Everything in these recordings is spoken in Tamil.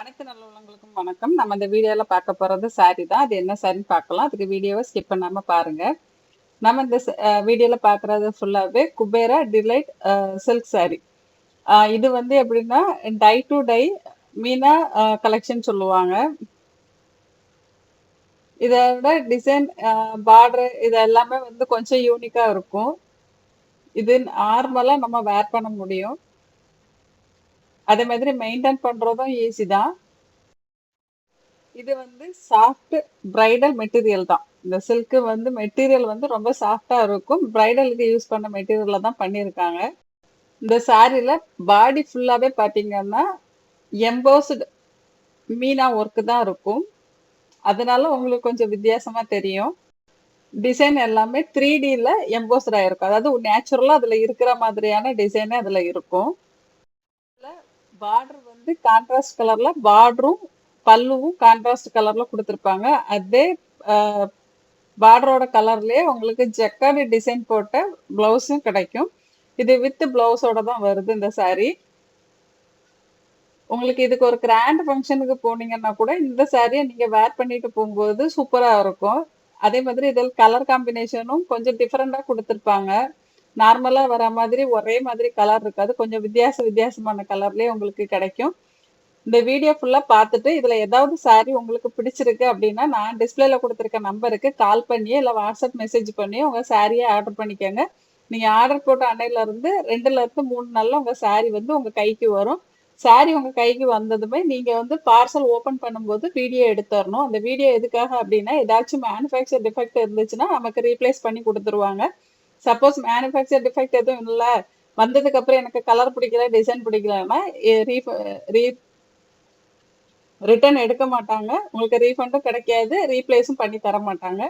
அனைத்து நல்லவங்களுக்கும் வணக்கம். நம்ம இந்த வீடியோல பார்க்க போறது சாரி தான். அது என்ன சாரின்னு பார்க்கலாம். அதுக்கு வீடியோவை ஸ்கிப் பண்ணாம பாருங்க. நம்ம இந்த வீடியோல பார்க்கறது ஃபுல்லாவே குபேரா டிலைட் சில்க் சாரி இது வந்து எப்படின்னா tie to tie Meena collection சொல்லுவாங்க. இதோட டிசைன் பார்டர் இது எல்லாமே வந்து கொஞ்சம் யூனிக்காக இருக்கும். இது நார்மலாக நம்ம வேர் பண்ண முடியும். அதே மாதிரி மெயின்டைன் பண்ணுறதும் ஈஸி தான். இது வந்து சாஃப்ட் பிரைடல் மெட்டீரியல் தான். இந்த சில்க்கு வந்து மெட்டீரியல் வந்து ரொம்ப சாஃப்டாக இருக்கும். பிரைடலுக்கு யூஸ் பண்ண மெட்டீரியலில் தான் பண்ணியிருக்காங்க. இந்த சாரியில் பாடி ஃபுல்லாகவே பார்த்தீங்கன்னா எம்போஸ்டு மீனா ஒர்க்கு தான் இருக்கும். அதனால உங்களுக்கு கொஞ்சம் வித்தியாசமாக தெரியும். டிசைன் எல்லாமே த்ரீ டியில் எம்போஸ்ட் இருக்கும். அதாவது நேச்சுரலாக அதில் இருக்கிற மாதிரியான டிசைனே அதில் இருக்கும். பார்டர் வந்து கான்ட்ராஸ்ட் கலர்ல பார்டரும் பல்லுவும் கான்ட்ராஸ்ட் கலர்ல கொடுத்துருப்பாங்க. அதே பார்டரோட கலர்லயே உங்களுக்கு ஜக்கார்டு டிசைன் போட்ட பிளவுஸும் கிடைக்கும். இது வித் பிளவுஸோட தான் வருது இந்த சாரீ உங்களுக்கு இதுக்கு ஒரு கிராண்ட் ஃபங்க்ஷனுக்கு போனீங்கன்னா கூட இந்த சாரியை நீங்கள் வேர் பண்ணிட்டு போகும்போது சூப்பராக இருக்கும். அதே மாதிரி இதில் கலர் காம்பினேஷனும் கொஞ்சம் டிஃப்ரெண்ட்டாக கொடுத்துருப்பாங்க. நார்மலா வர மாதிரி ஒரே மாதிரி கலர் இருக்காது. கொஞ்சம் வித்தியாச வித்தியாசமான கலர்லயே உங்களுக்கு கிடைக்கும். இந்த வீடியோ ஃபுல்லா பார்த்துட்டு இதுல ஏதாவது சாரி உங்களுக்கு பிடிச்சிருக்கு அப்படின்னா நான் டிஸ்பிளேல கொடுத்துருக்க நம்பருக்கு கால் பண்ணி இல்ல வாட்ஸ்அப் மெசேஜ் பண்ணி உங்க சாரியை ஆர்டர் பண்ணிக்கோங்க. நீங்க ஆர்டர் போட்ட அன்னையில இருந்து ரெண்டுல இருந்து மூணு நாள்ல உங்க சாரி வந்து உங்க கைக்கு வரும். சாரி உங்க கைக்கு வந்ததுமே நீங்க வந்து பார்சல் ஓபன் பண்ணும்போது வீடியோ எடுத்துடணும் அந்த வீடியோ எதுக்காக அப்படின்னா ஏதாச்சும் மேனுஃபேக்சர் டிஃபெக்ட் இருந்துச்சுன்னா நமக்கு ரீப்ளேஸ் பண்ணி கொடுத்துருவாங்க. சப்போஸ் மேனுஃபேக்சர் டிஃபெக்ட் எதுவும் இல்லை. வந்ததுக்கு அப்புறம் எனக்கு கலர் பிடிக்கல டிசைன் பிடிக்கலன்னா ரிட்டர்ன் எடுக்க மாட்டாங்க. உங்களுக்கு ரீஃபண்டும் கிடைக்காது ரீப்ளேஸும் பண்ணி தர மாட்டாங்க.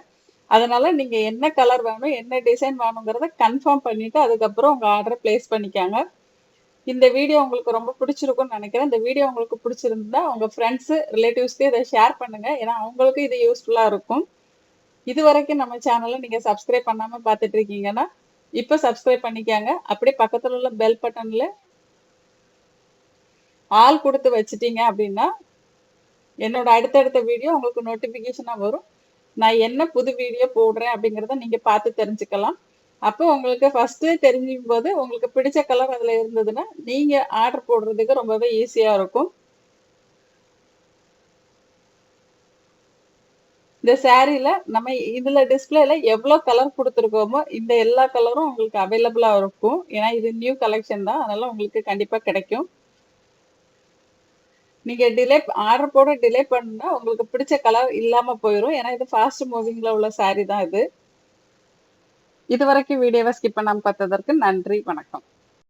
அதனால நீங்க என்ன கலர் வேணும் என்ன டிசைன் வேணுங்கிறத கன்ஃபார்ம் பண்ணிட்டு அதுக்கப்புறம் உங்க ஆர்டரை பிளேஸ் பண்ணிக்காங்க. இந்த வீடியோ உங்களுக்கு ரொம்ப பிடிச்சிருக்கும்னு நினைக்கிறேன். இந்த வீடியோ உங்களுக்கு பிடிச்சிருந்தா உங்க ஃப்ரெண்ட்ஸ் ரிலேட்டிவ்ஸ்க்கு இதை ஷேர் பண்ணுங்க. ஏன்னா அவங்களுக்கும் இது யூஸ்ஃபுல்லா இருக்கும். இது வரைக்கும் நம்ம சேனலை நீங்க சப்ஸ்கிரைப் பண்ணாம பார்த்துட்டு இருக்கீங்கன்னா இப்ப சப்ஸ்கிரைப் பண்ணிக்காங்க. அப்படியே பக்கத்துல உள்ள பெல் பட்டன்ல ஆள் கொடுத்து வச்சிட்டீங்க அப்படின்னா என்னோட அடுத்தடுத்த வீடியோ உங்களுக்கு நோட்டிஃபிகேஷனாக வரும். நான் என்ன புது வீடியோ போடுறேன் அப்படிங்கிறத நீங்கள் பார்த்து தெரிஞ்சுக்கலாம். அப்போ உங்களுக்கு ஃபஸ்ட்டு தெரிஞ்சுக்கும் போது உங்களுக்கு பிடிச்ச கலர் அதில் இருந்ததுன்னா நீங்கள் ஆர்டர் போடுறதுக்கு ரொம்பவே ஈஸியாக இருக்கும். இந்த சாரீல நம்ம இதுல டிஸ்பிளேல எவ்வளவு கலர் கொடுத்துருக்கோமோ இந்த எல்லா கலரும் உங்களுக்கு அவைலபிளா இருக்கும். ஏன்னா இது நியூ கலெக்ஷன் தான். அதனால உங்களுக்கு கண்டிப்பா கிடைக்கும். நீங்க டிலே ஆர்டர் போட டிலே பண்ணா உங்களுக்கு பிடிச்ச கலர் இல்லாம போயிடும் ஏன்னா இது ஃபாஸ்ட் மூவிங்ல உள்ள சாரீ தான் இது. இது வரைக்கும் வீடியோவை ஸ்கிப் பண்ணாமல் பார்த்ததற்கு நன்றி வணக்கம்.